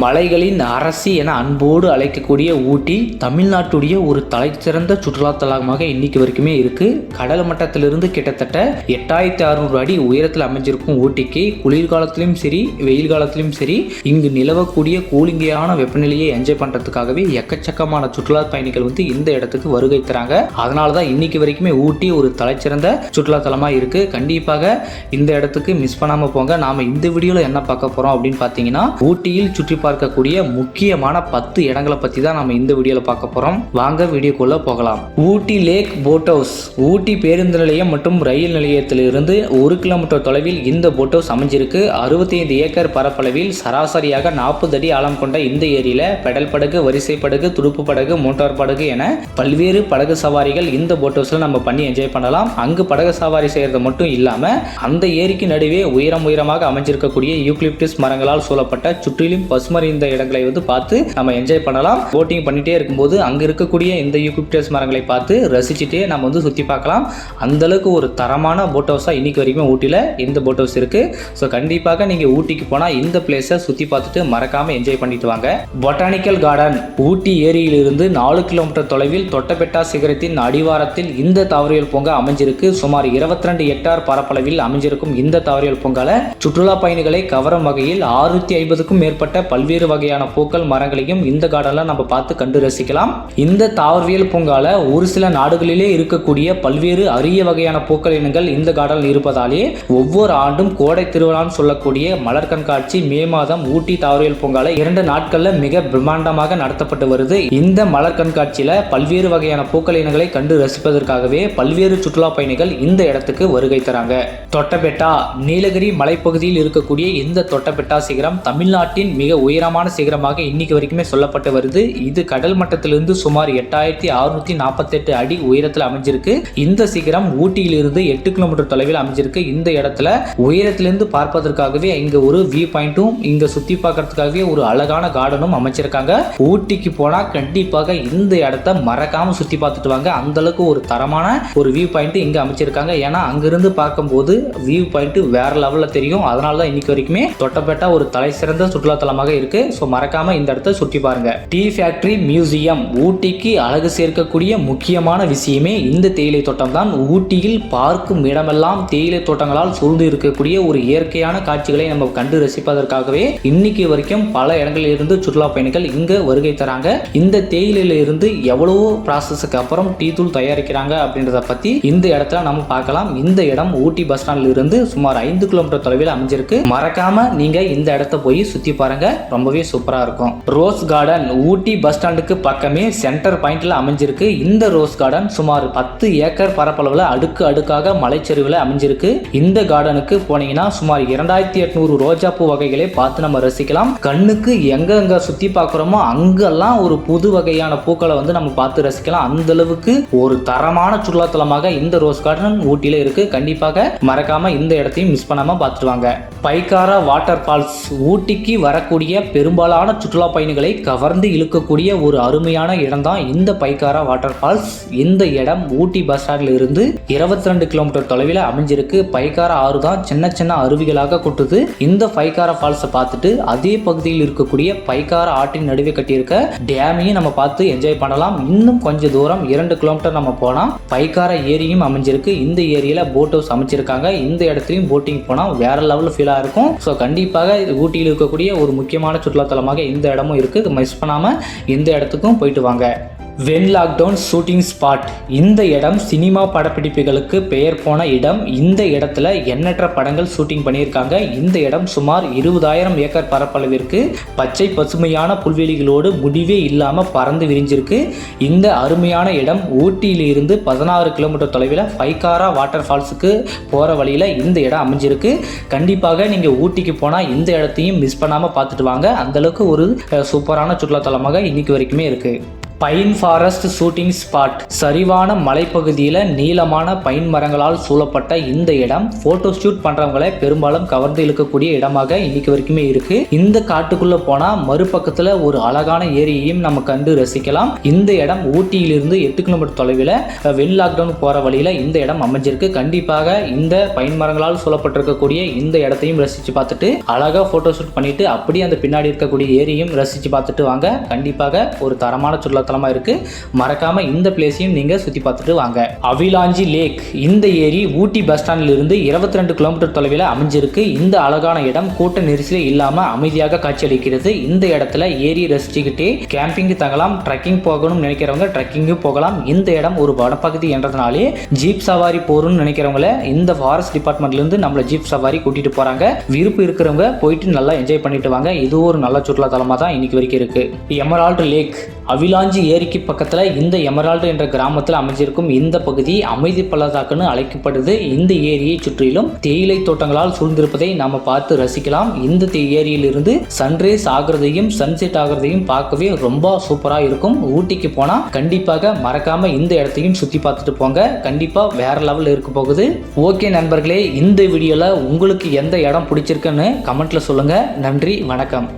மலைகளின் அரசி என அன்போடு அழைக்கக்கூடிய ஊட்டி தமிழ்நாட்டுடைய ஒரு தலைச்சிறந்த சுற்றுலாத்தலமாக இன்னைக்கு வரைக்குமே இருக்குது கடல் மட்டத்திலிருந்து கிட்டத்தட்ட எட்டாயிரத்தி அறுநூறு அடி உயரத்தில் அமைஞ்சிருக்கும் ஊட்டிக்கு குளிர்காலத்திலும் சரி வெயில் காலத்திலும் சரி இங்கு நிலவக்கூடிய கூலிங்கையான வெப்பநிலையை என்ஜாய் பண்ணுறதுக்காகவே எக்கச்சக்கமான சுற்றுலா பயணிகள் வந்து இந்த இடத்துக்கு வருகை தராங்க. அதனால தான் இன்னைக்கு வரைக்குமே ஊட்டி ஒரு தலைச்சிறந்த சுற்றுலாத்தலமாக இருக்குது கண்டிப்பாக இந்த இடத்துக்கு மிஸ் பண்ணாமல் போங்க. நாம் இந்த வீடியோவில் என்ன பார்க்க போகிறோம் அப்படின்னு பார்த்தீங்கன்னா ஊட்டியில் சுற்றி பார்க்கக்கூடிய முக்கியமான பத்து இடங்களை பத்தி தான் நம்ம இந்த வீடியோல பார்க்க போறோம். வாங்க வீடியோக்குள்ள போகலாம். Ooty lake boat house. Ooty பேருந்து நிலையம் மற்றும் ரயில் நிலையத்திலிருந்து ஒரு கிலோமீட்டர் தொலைவில் இந்த போட் ஹவுஸ் அமைஞ்சிருக்கு. 65 ஏக்கர் பரப்பளவில் சராசரியாக நாற்பது அடி ஆழம் கொண்ட இந்த ஏரியில பெடல் படகு வரிசை படகு துடுப்பு படகு மோட்டார் படகு என பல்வேறு படகு சவாரிகள் இந்த போட் ஹவுஸ்ல நம்ம பண்ணி என்ஜாய் பண்ணலாம். அங்கு படகு சவாரி செய்யறது மட்டும் இல்லாம அந்த ஏரிக்கு நடுவே உயரம் உயரமாக அமைஞ்சிருக்கக்கூடிய யூக்லிப்டிஸ் மரங்களால் சூழப்பட்ட சுற்றிலும் பசுமறிந்த இடங்களை வந்து பார்த்து நம்ம என்ஜாய் பண்ணலாம். போட்டிங் பண்ணிட்டே இருக்கும்போது அங்க இருக்கக்கூடிய இந்த யூகிப்டஸ் மரங்களை பார்த்து ரசிச்சுட்டே நம்ம வந்து சுத்தி பார்க்கலாம். அந்த அளவுக்கு ஒரு தரமான போட் ஹவுஸா இன்னைக்கு வரைக்கும் ஊட்டியில் இந்த போட் ஹவுஸ் இருக்கு. ஸோ கண்டிப்பாக நீங்க ஊட்டிக்கு போனா இந்த பிளேஸை சுத்தி பார்த்துட்டு மறக்காம என்ஜாய் பண்ணிட்டு வாங்க. பொட்டானிக்கல் கார்டன் ஊட்டி ஏரியிலிருந்து நாலு கிலோமீட்டர் தொலைவில் தொட்டபெட்டா சிகரத்தின் அடிவாரத்தில் இந்த தாவரியல் பூங்கா அமைஞ்சிருக்கு. சுமார் 22 ரெண்டு ஹெக்டார் பரப்பளவில் அமைஞ்சிருக்கும் இந்த தாவரியல் பூங்கால சுற்றுலா பயணிகளை கவரும் வகையில் ஆறுநூத்தி ஐம்பதுக்கும் மேற்பட்ட பல்வேறு பல்வேறு வகையான பூக்கள் மரங்களையும் இந்த கார்டன்ல நம்ம பார்த்து கண்டு ரசிக்கலாம். இந்த தாவரவியல் பூங்கால ஒரு சில நாடுகளிலே இருக்கக்கூடிய பல்வேறு அரிய வகையான பூக்கள் இனங்கள் இந்த கார்டனில் இருப்பதாலே ஒவ்வொரு ஆண்டும் கோடை திருவிழான்னு சொல்லக்கூடிய மலர் கண்காட்சி மே மாதம் ஊட்டி தாவரவியல் பூங்கால இரண்டு நாட்கள்ல மிக பிரம்மாண்டமாக நடத்தப்பட்டு வருது. இந்த மலர் கண்காட்சியில பல்வேறு வகையான பூக்கள் இனங்களை கண்டு ரசிப்பதற்காகவே பல்வேறு சுற்றுலா பயணிகள் இந்த இடத்துக்கு வருகை தராங்க. தொட்டபெட்டா நீலகிரி மலைப்பகுதியில் இருக்கக்கூடிய இந்த தொட்டபெட்டா சிகரம் தமிழ்நாட்டின் மிக உயர் உயரமான சிகரமாக இன்னைக்கு வரைக்குமே சொல்லப்பட்டு வருது. இது கடல் மட்டத்திலிருந்து சுமார் எட்டாயிரத்தி அறுநூத்தி நாற்பத்தெட்டு அடி உயரத்தில் அமைஞ்சிருக்கு. இந்த சிகரம் ஊட்டியிலிருந்து எட்டு கிலோமீட்டர் தொலைவில் அமைஞ்சிருக்கு. இந்த இடத்துல உயரத்திலிருந்து பார்ப்பதற்காகவே இங்க ஒரு வியூ பாயிண்ட்டும் இங்க சுத்தி பார்க்கறதுக்காகவே ஒரு அழகான கார்டனும் அமைச்சிருக்காங்க. ஊட்டிக்கு போனா கண்டிப்பாக இந்த இடத்த மறக்காம சுத்தி பார்த்துட்டு வாங்க. அந்த அளவுக்கு ஒரு தரமான ஒரு வியூ பாயிண்ட் இங்க அமைச்சிருக்காங்க. ஏன்னா அங்கிருந்து பார்க்கும்போது வியூ பாயிண்ட் வேற லெவல்ல தெரியும். அதனால தான் இன்னைக்கு வரைக்குமே தொட்டபெட்டா ஒரு தலை சிறந்த சுற்றுலாத்தலமாக இருக்கு. ஸோ மறக்காம இந்த இடத்த சுற்றி பாருங்க. டீ ஃபேக்டரி மியூசியம் ஊட்டிக்கு அழகு சேர்க்கக்கூடிய முக்கியமான விஷயமே இந்த தேயிலை தோட்டம் தான். ஊட்டியில் பார்க்கும் இடமெல்லாம் தேயிலை தோட்டங்களால் சூழ்ந்து இருக்கக்கூடிய ஒரு இயற்கையான காட்சிகளை நம்ம கண்டு ரசிப்பதற்காகவே இன்னைக்கு வரைக்கும் பல இடங்களில் இருந்து சுற்றுலா பயணிகள் இங்க வருகை தராங்க. இந்த தேயிலையில இருந்து எவ்வளவோ ப்ராசஸுக்கு அப்புறம் டீ தூள் தயாரிக்கிறாங்க அப்படின்றத பத்தி இந்த இடத்துல நம்ம பார்க்கலாம். இந்த இடம் ஊட்டி பஸ் ஸ்டாண்ட்ல இருந்து சுமார் ஐந்து கிலோமீட்டர் தொலைவில் அமைஞ்சிருக்கு. மறக்காம நீங்க இந்த இடத்த போய் சுத்தி பாருங்க. ரொம்பவே சூப்பராக இருக்கும். ரோஸ் கார்டன் ஊட்டி பஸ் ஸ்டாண்டுக்கு பக்கமே சென்டர் பாயிண்டில் அமைஞ்சிருக்கு. இந்த ரோஸ் கார்டன் சுமார் பத்து ஏக்கர் பரப்பளவில் அடுக்கு அடுக்காக மலைச்சரிவில் அமைஞ்சிருக்கு. இந்த கார்டனுக்கு போனீங்கன்னா சுமார் இரண்டாயிரத்தி எட்நூறு ரோஜா பூ வகைகளை பார்த்து நம்ம ரசிக்கலாம். கண்ணுக்கு எங்கெங்க சுற்றி பார்க்குறோமோ அங்கெல்லாம் ஒரு புது வகையான பூக்களை வந்து நம்ம பார்த்து ரசிக்கலாம். அந்த அளவுக்கு ஒரு தரமான சுற்றுலாத்தலமாக இந்த ரோஸ் கார்டன் ஊட்டியில இருக்கு. கண்டிப்பாக மறக்காம இந்த இடத்தையும் மிஸ் பண்ணாம பார்த்துருவாங்க. பைக்காரா வாட்டர் ஃபால்ஸ் ஊட்டிக்கு வரக்கூடிய பெரும்பாலான சுற்றுலா பயணிகளை கவர்ந்து இழுக்கக்கூடிய ஒரு அருமையான இடம் தான் இந்த பைக்காரா வாட்டர் ஃபால்ஸ். இந்த இடம் ஊட்டி பஸ் ஸ்டாண்ட்ல இருந்து இருபத்தி ரெண்டு கிலோமீட்டர் தொலைவில் அமைஞ்சிருக்கு. பைக்காரா ஆறு தான் சின்ன சின்ன அருவிகளாக கொட்டுது. இந்த பைக்காரா ஃபால்ஸை பார்த்துட்டு அதே பகுதியில் இருக்கக்கூடிய பைக்காரா ஆற்றின் நடுவே கட்டியிருக்க டேமையும் நம்ம பார்த்து என்ஜாய் பண்ணலாம். இன்னும் கொஞ்சம் தூரம் இரண்டு கிலோமீட்டர் நம்ம போனால் பைக்காரா ஏரியும் அமைஞ்சிருக்கு. இந்த ஏரியில போட் ஹவுஸ் அமைச்சிருக்காங்க. இந்த இடத்துலையும் போட்டிங் போனால் வேற லெவலில் ஃபீலாக இருக்கும். ஸோ கண்டிப்பாக இது ஊட்டியில் இருக்கக்கூடிய ஒரு முக்கியமான சுற்றுலாத்தலமாக இந்த இடமும் இருக்கு. மிஸ் பண்ணாமல் இந்த இடத்துக்கும் போயிட்டு வாங்க. வென் லாக்டவுன் ஷூட்டிங் ஸ்பாட் இந்த இடம் சினிமா படப்பிடிப்புகளுக்கு பெயர் போன இடம். இந்த இடத்துல எண்ணற்ற படங்கள் ஷூட்டிங் பண்ணியிருக்காங்க. இந்த இடம் சுமார் இருபதாயிரம் ஏக்கர் பரப்பளவிற்கு பச்சை பசுமையான புல்வெளிகளோடு முடிவே இல்லாமல் பறந்து விரிஞ்சிருக்கு. இந்த அருமையான இடம் ஊட்டியிலிருந்து பதினாறு கிலோமீட்டர் தொலைவில் பைக்காரா வாட்டர் ஃபால்ஸுக்கு போகிற வழியில் இந்த இடம் அமைஞ்சிருக்கு. கண்டிப்பாக நீங்கள் ஊட்டிக்கு போனால் இந்த இடத்தையும் மிஸ் பண்ணாமல் பார்த்துட்டு வாங்க. அந்தளவுக்கு ஒரு சூப்பரான சுற்றுலாத்தலமாக இன்னைக்கு வரைக்குமே இருக்குது பைன் ஃபாரஸ்ட் ஷூட்டிங் ஸ்பாட். சரிவான மலைப்பகுதியில் நீளமான பைன் மரங்களால் சூழப்பட்ட இந்த இடம் போட்டோ ஷூட் பண்றவங்களை பெரும்பாலும் கவர்ந்து இழுக்கக்கூடிய இடமாக இன்னைக்கு வரைக்குமே இருக்கு. இந்த காட்டுக்குள்ள போனா மறுபக்கத்துல ஒரு அழகான ஏரியையும் நம்ம கண்டு ரசிக்கலாம். இந்த இடம் ஊட்டியிலிருந்து எட்டு கிலோமீட்டர் தொலைவில் வெண் லாக்டவுன் போற வழியில இந்த இடம் அமைஞ்சிருக்கு. கண்டிப்பாக இந்த பைன் மரங்களால் சூழப்பட்டிருக்கக்கூடிய இந்த இடத்தையும் ரசிச்சு பார்த்துட்டு அழகா போட்டோ ஷூட் பண்ணிட்டு அப்படியே அந்த பின்னாடி இருக்கக்கூடிய ஏரியையும் ரசிச்சு பார்த்துட்டு வாங்க. கண்டிப்பாக ஒரு தரமான சுற்றுலாத்தலமா இருக்கு. மறக்காம இந்த பிளேஸையும் நீங்க சுற்றி பார்த்துட்டு வாங்க. அவிலாஞ்சி லேக் இந்த ஏரி ஊட்டி பஸ் ஸ்டாண்ட்ல இருந்து இருபத்தி ரெண்டு கிலோமீட்டர் தொலைவில் அமைஞ்சிருக்கு. இந்த அழகான இடம் கூட்ட நெரிசலே இல்லாமல் அமைதியாக காட்சியளிக்கிறது. இந்த இடத்துல ஏரி ரசிச்சுக்கிட்டே கேம்பிங் தங்கலாம் ட்ரெக்கிங் போகணும்னு நினைக்கிறவங்க ட்ரெக்கிங்கும் போகலாம். இந்த இடம் ஒரு வனப்பகுதி என்றதுனாலே ஜீப் சவாரி போகணும்னு நினைக்கிறவங்கள இந்த ஃபாரஸ்ட் டிபார்ட்மெண்ட்லேருந்து நம்மளை ஜீப் சவாரி கூட்டிகிட்டு போகிறாங்க விருப்பம் இருக்கிறவங்க போயிட்டு நல்லா என்ஜாய் பண்ணிட்டு வாங்க. இது ஒரு நல்ல சுற்றுலாத்தலமாக தான் இன்னைக்கு வரைக்கும் இருக்கு. எமரால்டு லேக் அவிலாஞ்சி ஏரிக்கு பக்கத்தில் இந்த எமரால்டு என்ற கிராமத்தில் அமைஞ்சிருக்கும் இந்த பகுதி அமைதி பள்ளத்தாக்குன்னு அழைக்கப்படுது. இந்த ஏரியை சுற்றிலும் தேயிலை தோட்டங்களால் சூழ்ந்திருப்பதை நாம பார்த்து ரசிக்கலாம். இந்த தே- ஏரியிலிருந்து சன்ரைஸ் ஆகுறதையும் சன்செட் ஆகிறதையும் பார்க்கவே ரொம்ப சூப்பராக இருக்கும். ஊட்டிக்கு போனால் கண்டிப்பாக மறக்காம இந்த இடத்தையும் சுற்றி பார்த்துட்டு போங்க. கண்டிப்பாக வேற லெவல் இருக்க போகுது. ஓகே நண்பர்களே இந்த வீடியோவில் உங்களுக்கு எந்த இடம் பிடிச்சிருக்குன்னு கமெண்ட்ல சொல்லுங்க. நன்றி வணக்கம்.